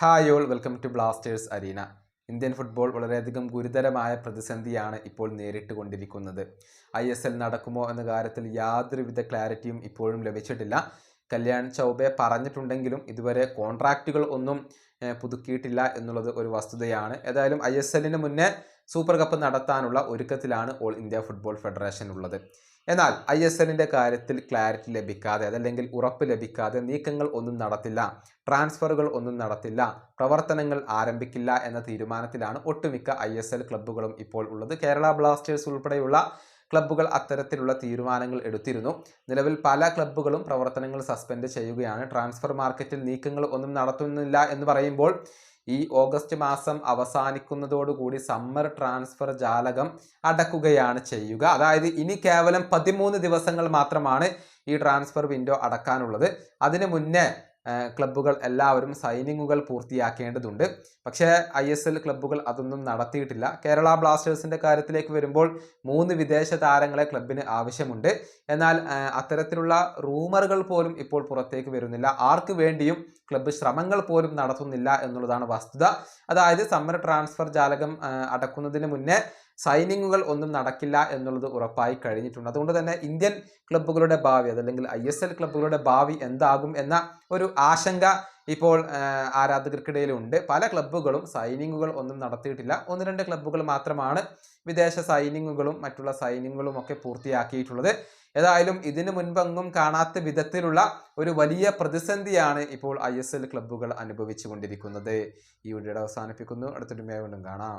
Hi all welcome to Blasters arena. Indian football വളരെയധികം ഗുരുതരമായ പ്രതിസന്ധിയാണ് ഇപ്പോൾ നേരിട്ട് കൊണ്ടിരിക്കുന്നത് ഐ എസ് എൽ നടക്കുമോ എന്ന കാര്യത്തിൽ യാതൊരുവിധ ക്ലാരിറ്റിയും ഇപ്പോഴും ലഭിച്ചിട്ടില്ല. കല്യാൺ ചൗബെ പറഞ്ഞിട്ടുണ്ടെങ്കിലും ഇതുവരെ കോൺട്രാക്റ്റുകൾ ഒന്നും പുതുക്കിയിട്ടില്ല എന്നുള്ളത് ഒരു വസ്തുതയാണ്. ഏതായാലും ഐ എസ് എല്ലിന് മുന്നേ സൂപ്പർ കപ്പ് നടത്താനുള്ള ഒരുക്കത്തിലാണ് ഓൾ ഇന്ത്യ ഫുട്ബോൾ ഫെഡറേഷൻ ഉള്ളത്. എന്നാൽ ഐ എസ് എല്ലിന്റെ കാര്യത്തിൽ ക്ലാരിറ്റി ലഭിക്കാതെ അതല്ലെങ്കിൽ ഉറപ്പ് ലഭിക്കാതെ നീക്കങ്ങൾ ഒന്നും നടത്തില്ല ട്രാൻസ്ഫറുകൾ ഒന്നും നടത്തില്ല പ്രവർത്തനങ്ങൾ ആരംഭിക്കില്ല എന്ന തീരുമാനത്തിലാണ് ഒട്ടുമിക്ക ഐ എസ് എൽ ക്ലബ്ബുകളും ഇപ്പോൾ ഉള്ളത്. കേരള ബ്ലാസ്റ്റേഴ്സ് ഉൾപ്പെടെയുള്ള ക്ലബ്ബുകൾ അത്തരത്തിലുള്ള തീരുമാനങ്ങൾ എടുത്തിരുന്നു. നിലവിൽ പല ക്ലബ്ബുകളും പ്രവർത്തനങ്ങൾ സസ്പെൻഡ് ചെയ്യുകയാണ്. ട്രാൻസ്ഫർ മാർക്കറ്റിൽ നീക്കങ്ങൾ ഒന്നും നടത്തുന്നില്ല എന്ന് പറയുമ്പോൾ ഈ ഓഗസ്റ്റ് മാസം അവസാനിക്കുന്നതോടുകൂടി സമ്മർ ട്രാൻസ്ഫർ ജാലകം അടക്കുകയാണ് ചെയ്യുക. അതായത് ഇനി കേവലം പതിമൂന്ന് ദിവസങ്ങൾ മാത്രമാണ് ഈ ട്രാൻസ്ഫർ വിൻഡോ അടക്കാനുള്ളത്. അതിനു മുന്നേ ക്ലബ്ബുകൾ എല്ലാവരും സൈനിങ്ങുകൾ പൂർത്തിയാക്കേണ്ടതുണ്ട്. പക്ഷേ ഐ എസ് എൽ ക്ലബ്ബുകൾ അതൊന്നും നടത്തിയിട്ടില്ല. കേരള ബ്ലാസ്റ്റേഴ്സിന്റെ കാര്യത്തിലേക്ക് വരുമ്പോൾ മൂന്ന് വിദേശ താരങ്ങളെ ക്ലബിന് ആവശ്യമുണ്ട്. എന്നാൽ അത്തരത്തിലുള്ള റൂമറുകൾ പോലും ഇപ്പോൾ പുറത്തേക്ക് വരുന്നില്ല. ആർക്ക് വേണ്ടിയും ക്ലബ്ബ് ശ്രമങ്ങൾ പോലും നടത്തുന്നില്ല എന്നുള്ളതാണ് വസ്തുത. അതായത് സമ്മർ ട്രാൻസ്ഫർ ജാലകം അടക്കുന്നതിന് മുന്നേ സൈനിങ്ങുകൾ ഒന്നും നടക്കില്ല എന്നുള്ളത് ഉറപ്പായി കഴിഞ്ഞിട്ടുണ്ട്. അതുകൊണ്ട് തന്നെ ഇന്ത്യൻ ക്ലബ്ബുകളുടെ ഭാവി അതല്ലെങ്കിൽ ഐ എസ് എൽ ക്ലബ്ബുകളുടെ ഭാവി എന്താകും എന്ന ഒരു ആശങ്ക ഇപ്പോൾ ആരാധകർക്കിടയിലുണ്ട്. പല ക്ലബ്ബുകളും സൈനിങ്ങുകൾ ഒന്നും നടത്തിയിട്ടില്ല. ഒന്ന് രണ്ട് ക്ലബ്ബുകൾ മാത്രമാണ് വിദേശ സൈനിങ്ങുകളും മറ്റുള്ള സൈനിങ്ങുകളും ഒക്കെ പൂർത്തിയാക്കിയിട്ടുള്ളത്. ഏതായാലും ഇതിനു മുൻപെങ്ങും കാണാത്ത വിധത്തിലുള്ള ഒരു വലിയ പ്രതിസന്ധിയാണ് ഇപ്പോൾ ഐ ക്ലബ്ബുകൾ അനുഭവിച്ചുകൊണ്ടിരിക്കുന്നത്. ഈ വീഡിയോ അവസാനിപ്പിക്കുന്നു. അടുത്തൊരു വീണ്ടും കാണാം.